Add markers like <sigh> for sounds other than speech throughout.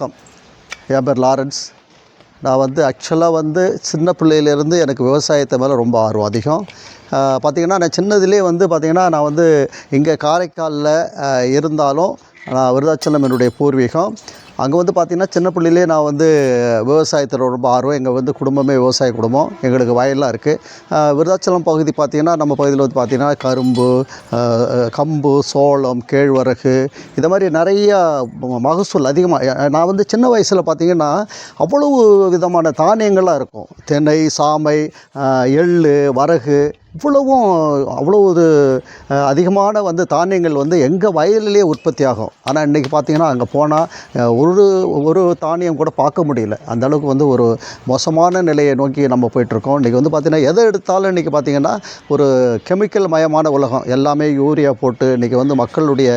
வணக்கம். என் பேர் லாரன்ஸ். நான் வந்து ஆக்சுவலாக வந்து சின்ன பிள்ளையிலேருந்து எனக்கு விவசாயத்தை மேலே ரொம்ப ஆர்வம் அதிகம். பார்த்திங்கன்னா நான் சின்னதுலேயே வந்து பார்த்திங்கன்னா நான் வந்து இங்கே காரைக்காலில் இருந்தாலும் நான் விருதாச்சலம் என்னுடைய பூர்வீகம். அங்கே வந்து பார்த்திங்கன்னா சின்ன பிள்ளையிலே நான் வந்து விவசாயத்தில் ரொம்ப ஆர்வம். எங்கள் வந்து குடும்பமே விவசாய குடும்பம். எங்களுக்கு வயல்லாம் இருக்குது விருதாச்சலம் பகுதி பார்த்திங்கன்னா நம்ம பகுதியில் வந்து பார்த்திங்கன்னா கரும்பு கம்பு சோளம் கேழ்வரகு இது மாதிரி நிறைய மகசூல் அதிகமாக நான் வந்து சின்ன வயசில் பார்த்திங்கன்னா அவ்வளவு விதமான தானியங்களாக இருக்கும். தென்னை சாமை எள் வரகு இவ்வளவும் அவ்வளோ ஒரு அதிகமான வந்து தானியங்கள் வந்து எங்கள் வயலிலே உற்பத்தி ஆகும் ஆனால் இன்றைக்கி பார்த்தீங்கன்னா அங்கே போனால் ஒரு ஒரு தானியம் கூட பார்க்க முடியல. அந்த அளவுக்கு வந்து ஒரு மோசமான நிலையை நோக்கி நம்ம போயிட்டுருக்கோம். இன்றைக்கி வந்து பார்த்திங்கன்னா எதை எடுத்தாலும் இன்றைக்கி பார்த்திங்கன்னா ஒரு கெமிக்கல் மயமான உலகம். எல்லாமே யூரியா போட்டு இன்றைக்கி வந்து மக்களுடைய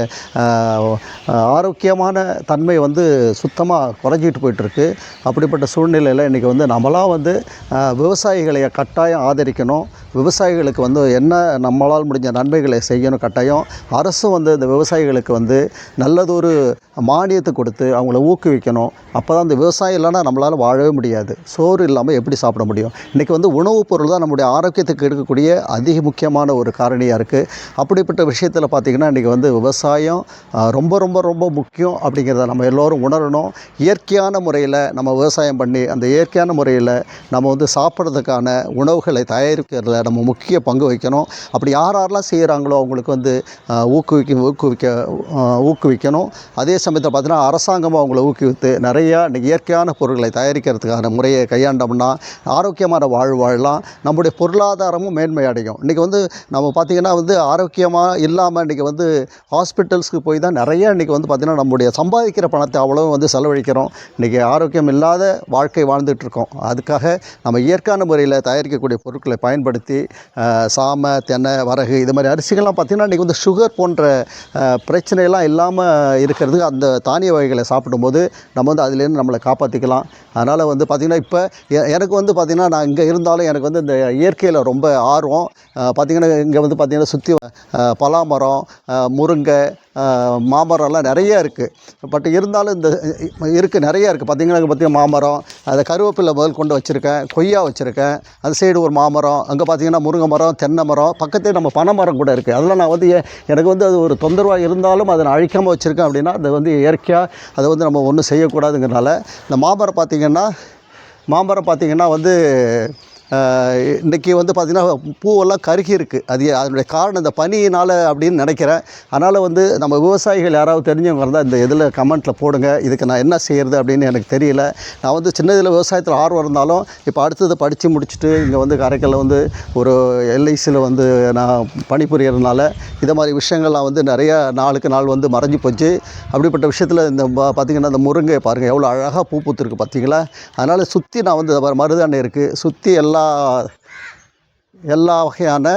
ஆரோக்கியமான தன்மை வந்து சுத்தமாக குறைஞ்சிட்டு போயிட்டுருக்கு. அப்படிப்பட்ட சூழ்நிலையில் இன்றைக்கி வந்து நம்மளாம் வந்து விவசாயிகளை கட்டாயம் ஆதரிக்கணும். விவசாயிகளுக்கு வந்து என்ன நம்மளால் முடிஞ்ச நன்மைகளை செய்யணும் கட்டாயம் அரசும் வந்து இந்த விவசாயிகளுக்கு வந்து நல்லதொரு மானியத்தை கொடுத்து அவங்கள ஊக்குவிக்கணும். அப்போ தான் இந்த விவசாயம் இல்லைன்னா நம்மளால் வாழவே முடியாது. சோறு இல்லாமல் எப்படி சாப்பிட முடியும்? இன்றைக்கி வந்து உணவுப் பொருள் தான் நம்முடைய ஆரோக்கியத்துக்கு எடுக்கக்கூடிய அதிக முக்கியமான ஒரு காரணியாக இருக்குது அப்படிப்பட்ட விஷயத்தில் பார்த்திங்கன்னா இன்றைக்கி வந்து விவசாயம் ரொம்ப ரொம்ப ரொம்ப முக்கியம் அப்படிங்கிறத நம்ம எல்லோரும் உணரணும். இயற்கையான முறையில் நம்ம விவசாயம் பண்ணி அந்த இயற்கையான முறையில் நம்ம வந்து சாப்பிட்றதுக்கான உணவுகளை தயாரிக்கிறதுல நம்ம முக்கிய பங்கு வைக்கணும் அப்படி யார் யாரெல்லாம் செய்கிறாங்களோ அவங்களுக்கு வந்து ஊக்குவிக்க ஊக்குவிக்க ஊக்குவிக்கணும். அதே சமயத்தில் பார்த்தீங்கன்னா அரசாங்கமும் அவங்கள ஊக்குவித்து நிறையா இயற்கையான பொருட்களை தயாரிக்கிறதுக்கான முறையை கையாண்டோம்னா ஆரோக்கியமான வாழ் வாழலாம். நம்முடைய பொருளாதாரமும் மேன்மை அடையும். இன்றைக்கி வந்து நம்ம பார்த்திங்கன்னா வந்து ஆரோக்கியமாக இல்லாமல் இன்றைக்கி வந்து ஹாஸ்பிட்டல்ஸ்க்கு போய் தான் நிறைய இன்றைக்கி வந்து பார்த்திங்கன்னா நம்முடைய சம்பாதிக்கிற பணத்தை அவ்வளோ வந்து செலவழிக்கிறோம். இன்றைக்கி ஆரோக்கியம் இல்லாத வாழ்க்கை வாழ்ந்துட்டுருக்கோம் அதுக்காக நம்ம இயற்கையான முறையில் தயாரிக்கக்கூடிய பொருட்களை பயன்படுத்தி பருத்தி சாமை தென்னை வரகு இது மாதிரி அரிசிகள்லாம் பார்த்திங்கன்னா இன்றைக்கி வந்து சுகர் போன்ற பிரச்சனையெல்லாம் இல்லாமல் இருக்கிறது. அந்த தானிய வகைகளை சாப்பிடும்போது நம்ம வந்து அதுலேருந்து நம்மளை காப்பாற்றிக்கலாம் அதனால் வந்து பார்த்திங்கன்னா இப்போ எனக்கு வந்து பார்த்திங்கன்னா நான் இங்கே இருந்தாலும் எனக்கு வந்து இந்த இயற்கையில் ரொம்ப ஆர்வம். பார்த்திங்கன்னா இங்கே வந்து பார்த்திங்கன்னா சுற்றி பலாமரம் முருங்கை மாமரம்லாம் நிறைய இருக்குது பட் இருந்தாலும் இந்த இருக்குது நிறைய இருக்குது பார்த்திங்கன்னா அங்கே பார்த்திங்கன்னா மாமரம் அதை கருவேப்பிலை முதல் கொண்டு வச்சுருக்கேன் கொய்யா வச்சுருக்கேன். அந்த சைடு ஒரு மாமரம் அங்கே பார்த்திங்கன்னா முருங்கை மரம் தென்னை மரம் பக்கத்தே நம்ம பனை மரம் கூட இருக்குது அதெல்லாம் நான் வந்து ஏ- எனக்கு வந்து அது ஒரு தொந்தரவாக இருந்தாலும் அதை நான் அழிக்காமல் வச்சுருக்கேன் அப்படின்னா அது வந்து இயற்கையாக அதை வந்து நம்ம ஒன்றும் செய்யக்கூடாதுங்கிறனால இந்த மாமரம் பார்த்திங்கன்னா மாமரம் பார்த்திங்கன்னா வந்து இன்றைக்கி வந்து பார்த்திங்கன்னா பூவெல்லாம் கருகி இருக்குது அது அதனுடைய காரணம் இந்த பனியினால் அப்படின்னு நினைக்கிறேன். அதனால் வந்து நம்ம விவசாயிகள் யாராவது தெரிஞ்சவங்க இருந்தால் இந்த இதில் கமெண்ட்டில் போடுங்க. இதுக்கு நான் என்ன செய்கிறது அப்படின்னு எனக்கு தெரியல. நான் வந்து சின்னதில் விவசாயத்தில் ஆர்வம் இருந்தாலும் இப்போ அடுத்தது படித்து முடிச்சுட்டு இங்கே வந்து காரைக்காலில் வந்து ஒரு எல்ஐசியில் வந்து நான் பணிபுரியறதுனால இதை மாதிரி விஷயங்கள்லாம் வந்து நிறையா நாளுக்கு நாள் வந்து மறைஞ்சு போச்சு. அப்படிப்பட்ட விஷயத்தில் இந்த பார்த்திங்கன்னா இந்த முருங்கை பாருங்கள் எவ்வளோ அழகாக பூ பூத்துருக்கு பார்த்திங்களா அதனால் சுற்றி நான் வந்து இதை மருதாணி இருக்குது சுற்றி எல்லா எல்லா வகையான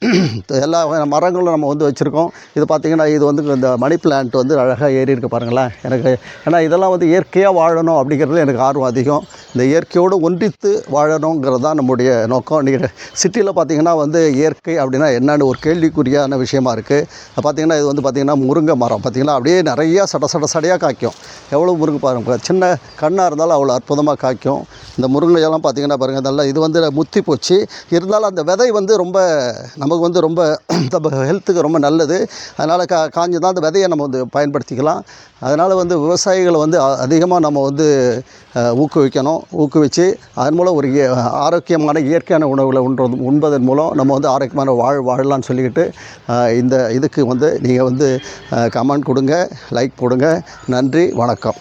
<clears throat> எல்லா வகையான மரங்களும் நம்ம வந்து வச்சுருக்கோம். இது பார்த்திங்கன்னா இது வந்து இந்த மணி பிளான்ட் வந்து அழகாக ஏறி இருக்குது பாருங்களேன். எனக்கு ஏன்னா இதெல்லாம் வந்து இயற்கையாக வாழணும் அப்படிங்கிறது எனக்கு ஆர்வம் அதிகம். இந்த இயற்கையோடு ஒன்றித்து வாழணுங்கிறது தான் நம்முடைய நோக்கம். நீங்கள் சிட்டியில் பார்த்திங்கன்னா வந்து இயற்கை அப்படின்னா என்னென்னு ஒரு கேள்விக்குறியான விஷயமா இருக்குது பார்த்திங்கன்னா இது வந்து பார்த்திங்கன்னா முருங்கை மரம். பார்த்திங்கன்னா அப்படியே நிறையா சட சட சடையாக காய்க்கும். எவ்வளோ முருங்கை பாருங்க. சின்ன கண்ணாக இருந்தாலும் அவ்வளோ அற்புதமாக காய்க்கும். இந்த முருங்கையெல்லாம் பார்த்திங்கன்னா பாருங்கள் நல்லா இது வந்து முத்தி போச்சு. இருந்தாலும் அந்த விதை வந்து ரொம்ப நமக்கு வந்து ரொம்ப <clears throat> நம்ம ஹெல்த்துக்கு ரொம்ப நல்லது. அதனால் கா காஞ்சு தான் அந்த விதையை நம்ம வந்து பயன்படுத்திக்கலாம். அதனால் வந்து விவசாயிகளை வந்து அதிகமாக நம்ம வந்து ஊக்குவிக்கணும். ஊக்குவித்து அதன் மூலம் ஒரு இய- ஆரோக்கியமான இயற்கையான உணவுகளை உண்றது உண்பதன் மூலம் நம்ம வந்து ஆரோக்கியமான வாழ் வாழலாம்னு சொல்லிக்கிட்டு இந்த இதுக்கு வந்து நீங்கள் வந்து கமெண்ட் கொடுங்க லைக் போடுங்க. நன்றி வணக்கம்.